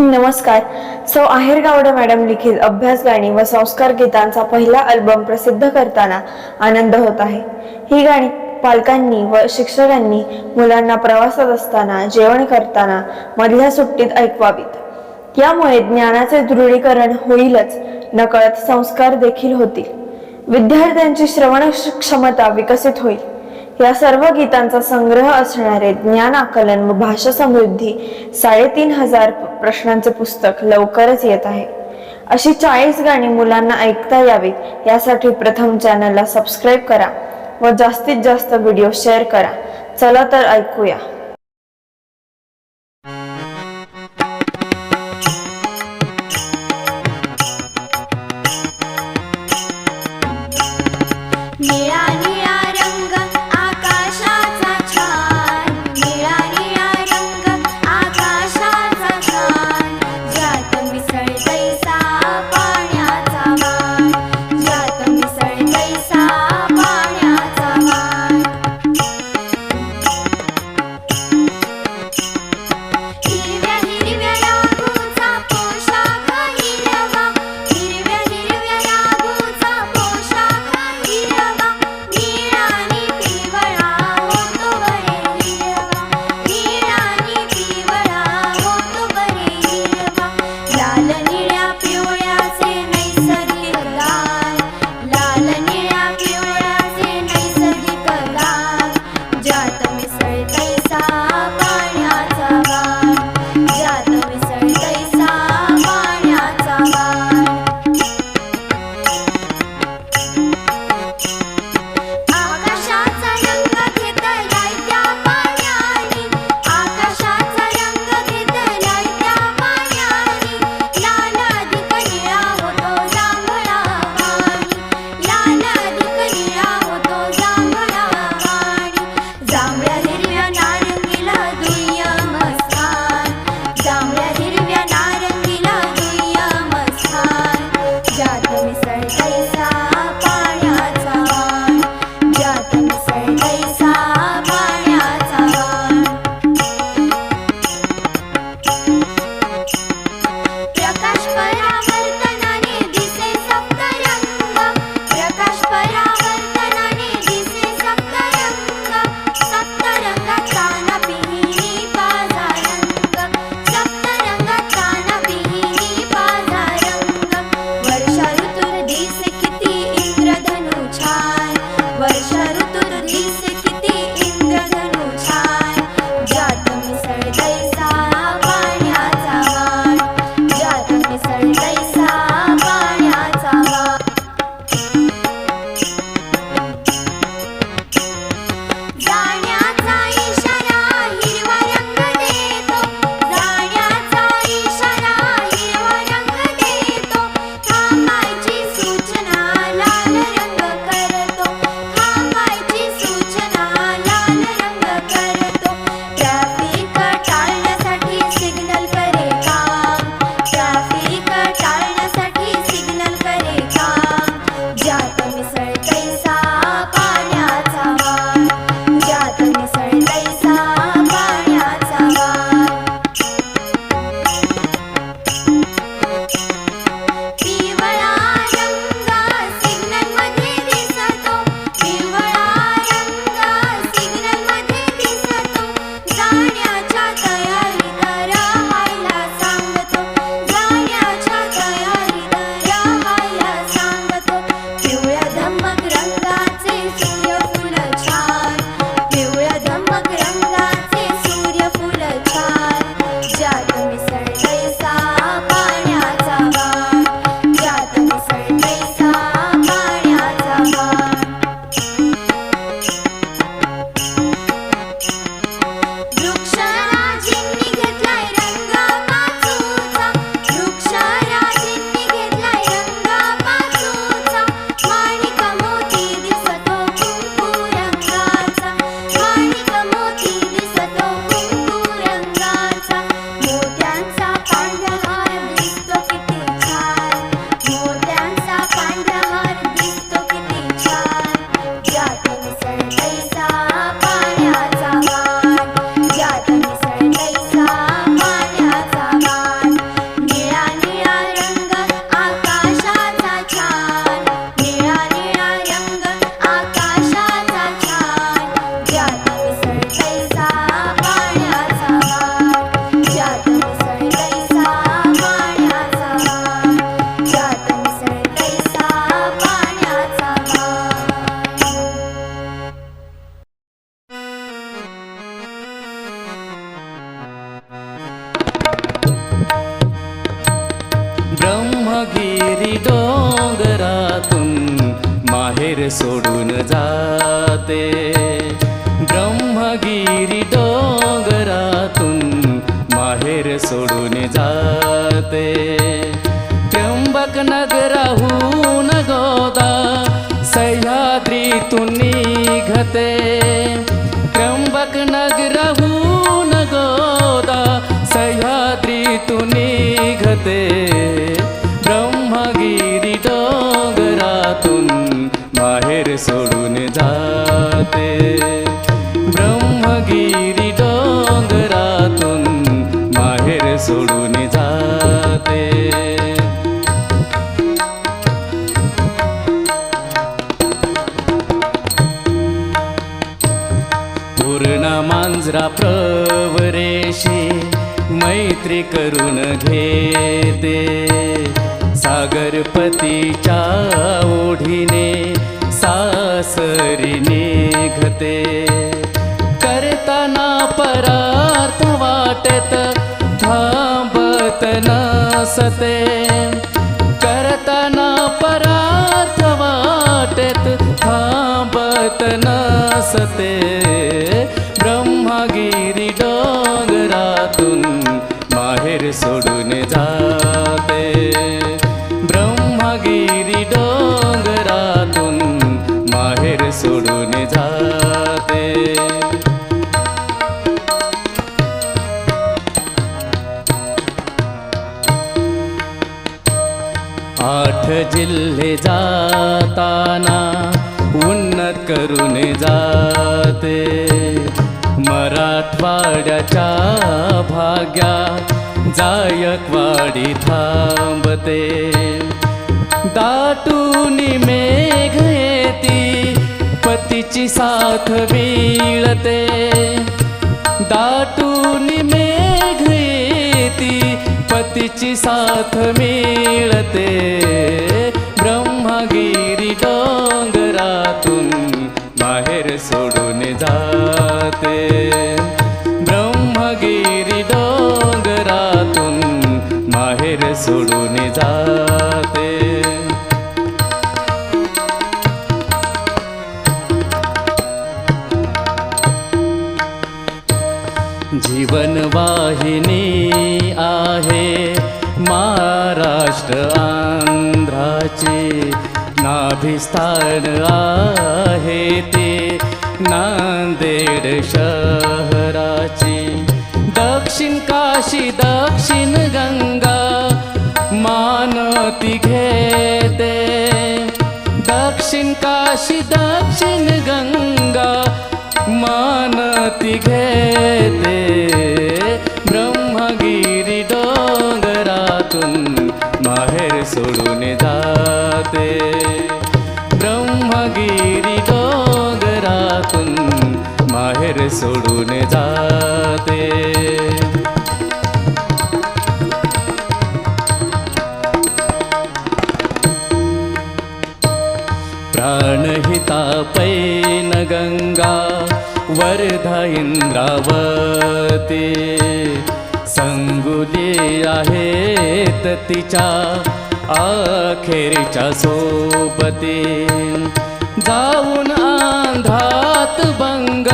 नमस्कार. सौ आहेर गावडे मॅडम लिखित अभ्यास गाणी व संस्कार गीतांचा पहिला अल्बम प्रसिद्ध करताना आनंद होत आहे. ही गाणी पालकांनी व शिक्षकांनी मुलांना प्रवासात असताना जेवण करताना मधल्या सुट्टीत ऐकवावीत. यामुळे ज्ञानाचे दृढीकरण होईलच नकळत संस्कार देखील होतील. विद्यार्थ्यांची श्रवण क्षमता विकसित होईल. या सर्व गीतांचा संग्रह असणारे ज्ञान आकलन व भाषा समृद्धी साडेतीन हजार प्रश्नांचे पुस्तक लवकरच येत आहे. अशी चाळीस गाणी मुलांना ऐकता यावीत यासाठी प्रथम चॅनलला सबस्क्राईब करा व जास्तीत जास्त व्हिडिओ शेअर करा. चला तर ऐकूया. ब्रह्मगिरी डोंगरातून माहेर सोडून जाते. त्र्यंबक नगराहून गोदा सह्याद्रीतून निघते. त्र्यंबक नगराहून गोदा सह्याद्रीतून निघते. ब्रह्मगिरी डोंगरातून माहेर सोडून जाते. गिरी डोंगरातून माहेर सोडून जाते. पूर्ण मांजरा प्रवरेशी मैत्री करून घेते. सागरपतीच्या ओढीने सासरी निघते. ना परार्थ वाटत थांबत नसते. करताना परार्थ वाटेत थांबत नसते. ब्रह्मगिरी डोंगरातून माहेर सोडून जाते. ब्रह्मगिरी डोंगरातून माहेर सोडून किल्ले जाताना उन्नत करून जाते. मराठवाड्याच्या भाग्या जायकवाडी थांबते. दाटून मेघ येती पतीची साथ मिळते दाटून भक्तीची साथ मिळते. ब्रह्मगिरी डोंगरातून बाहेर सोडून जाते. ब्रह्मगिरी डोंगरातून बाहेर सोडून जाते. जीवन वाहिनी महाराष्ट्र आंध्राचे नाभिस्थान आहे ते. नांदेड शहराचे. दक्षिण काशी दक्षिण गंगा मानती घेते. दक्षिण काशी दक्षिण गंगा मानती घेते. ब्रह्मगिरी डोंगरातून माहेर सोडून जाते. ब्रह्मगिरी डोंगरातून माहेर सोडून जाते. प्राणहिता पैन गंगा वर्धा इंद्रावती संगुली आहेत तिच्या अखेरच्या सोबती जाऊन आंधात बंग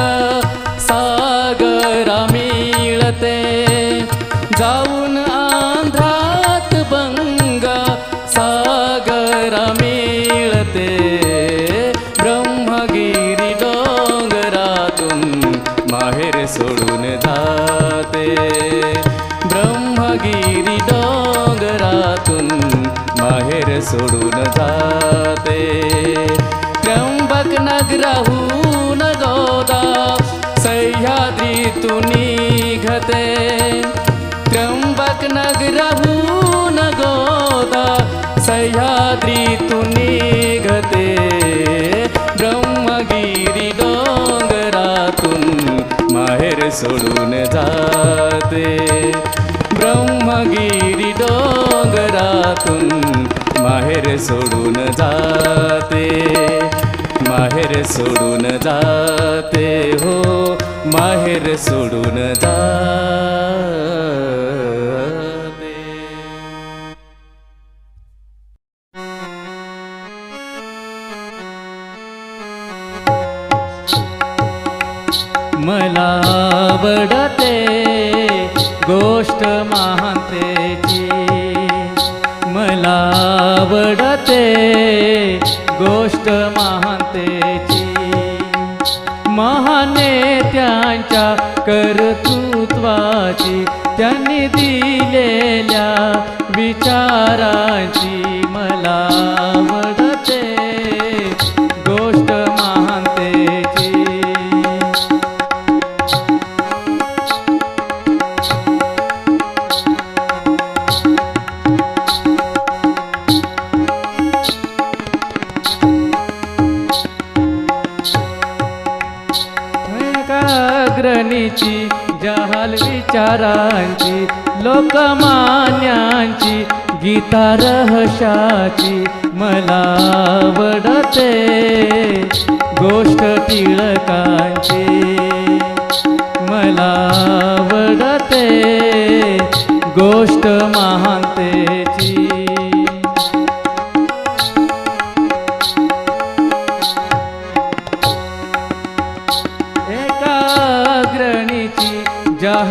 त्र्यंबक नगराहून गोदा सह्याद्रीतून निघते. ब्रह्मगिरी डोंगरातून माहेर सोडून जाते. ब्रह्मगिरी डोंगरातून माहेर सोडून जाते. माहेर सोडून जाते हो माहेर सोडून जाते आवडते गोष्ट महातेची मला आवडते गोष्ट महांतेची महाने त्यांच्या कर्तृत्वाची त्यांनी दिलेल्या विचारांची मला आवडते. अग्रणीची जहाल विचारांची लोकमान्यांची गीता रहशाची मला आवडते. गोष्ट टिळकांची मला आवडते. गोष्ट महानते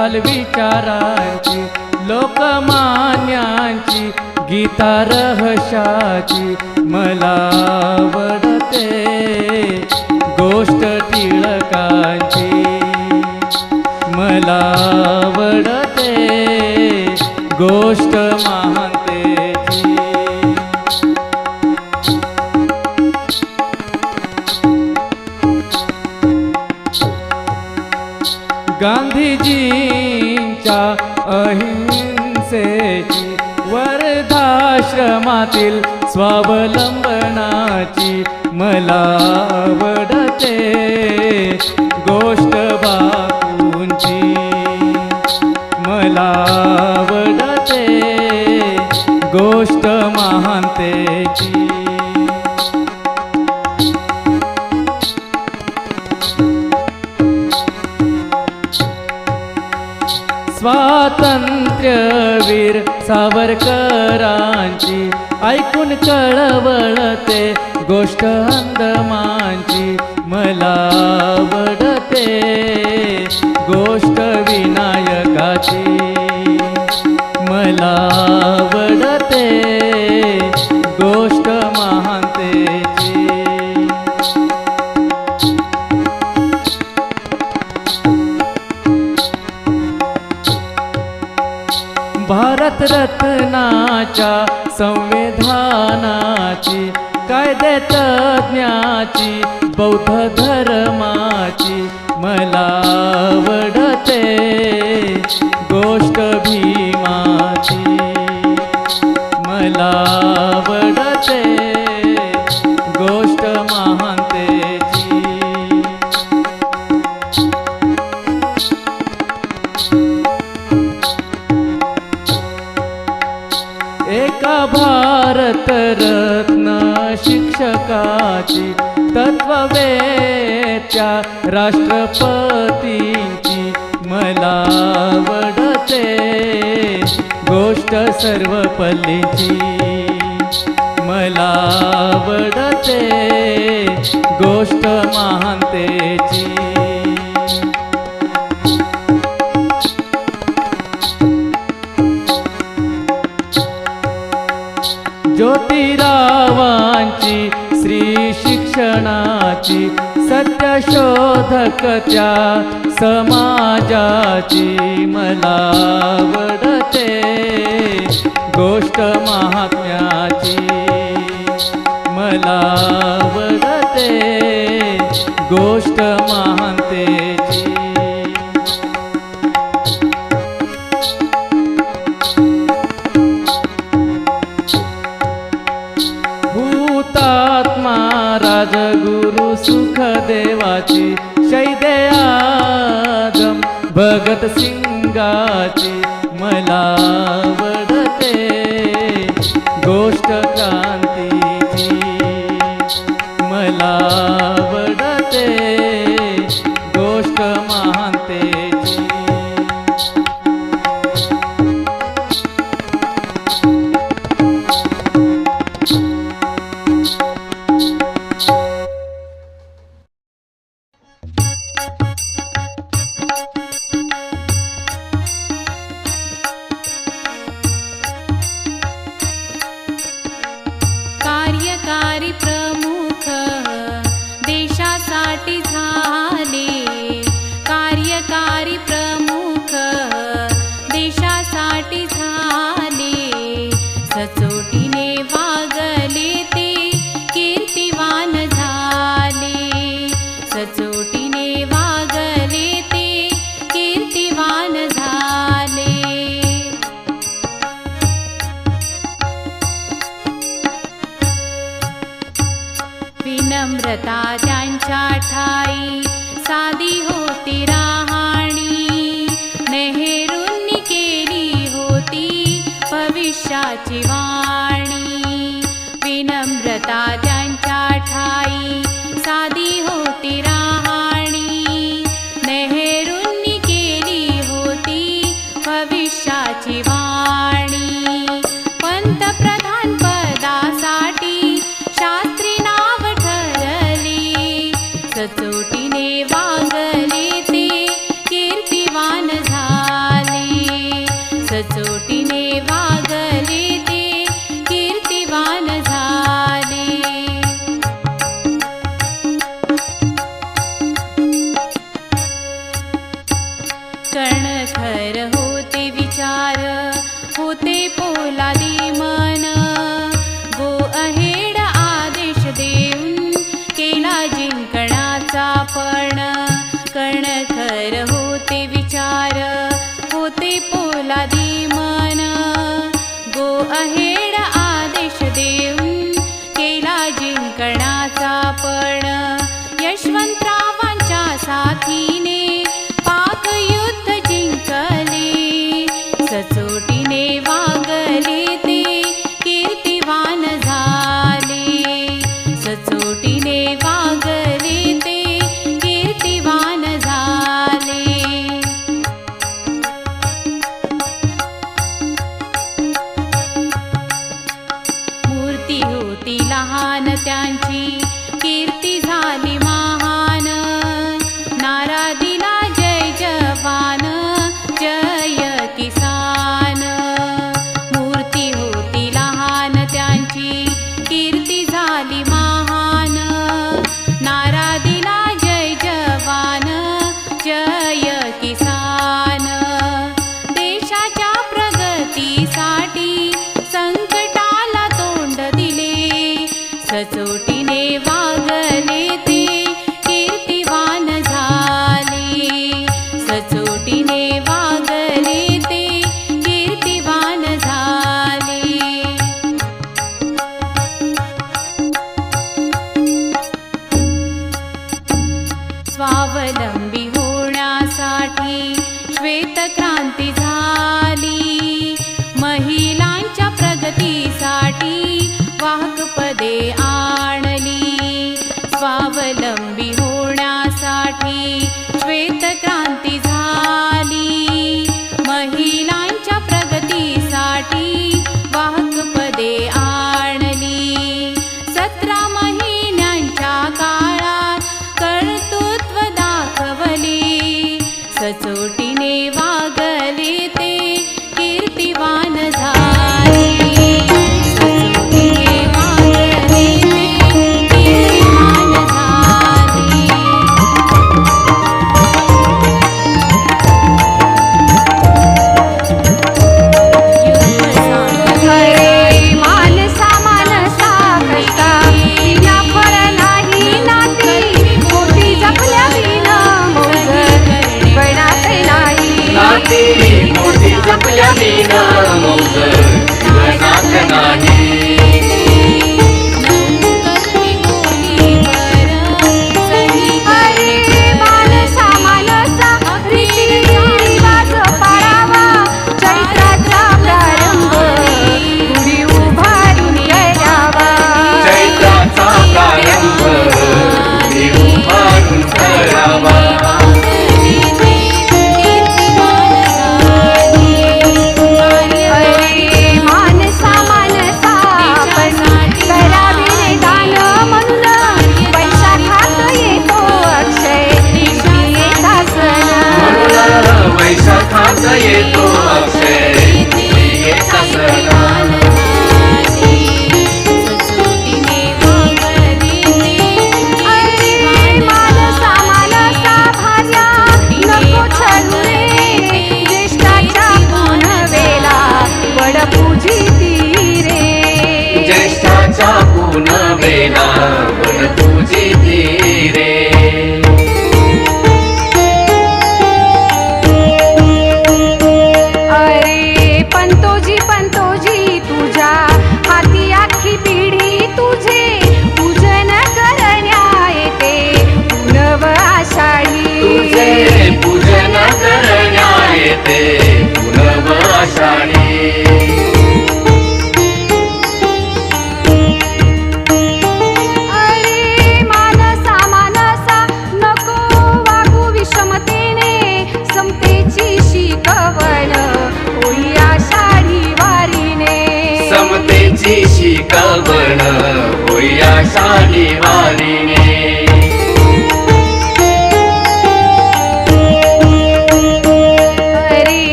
जहल विचारांची लोकमान्यांची गीता रहशाची मला आवडते. गोष्ट टिळकांची मला आवडते. गोष्ट मा स्वातंत्र्यवीर सावरकरांची ऐकून कळवळते गोष्ट अंदमांची मला आवडते गोष्ट विनायकाची. मला आवडते भारतरत्नाच्या संविधानाची कायदे तज्ञाची बौद्ध धर्माची मला आवडते. गोष्ट भीमाची मला आवडते. भारतरत्न शिक्षकाची तत्ववेत्या राष्ट्रपतींची मला आवडते. गोष्ट सर्व पल्लीची सत्यशोधक त्या समाजाची मला आवडते. गोष्ट महात्म्याची मला आवडते. गोष्ट महानतेची. भूतात्मा राजगुरु सुखदेवाची चैदयाजम भगत सिंगाची मला शाचिवाणी विनम्रता णो विचार होते पो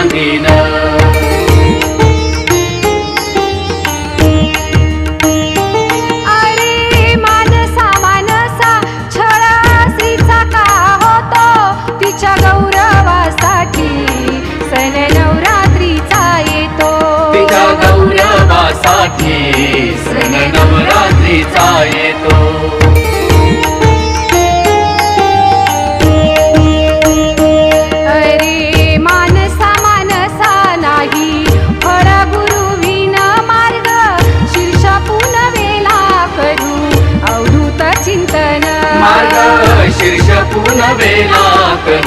Argentina. 哎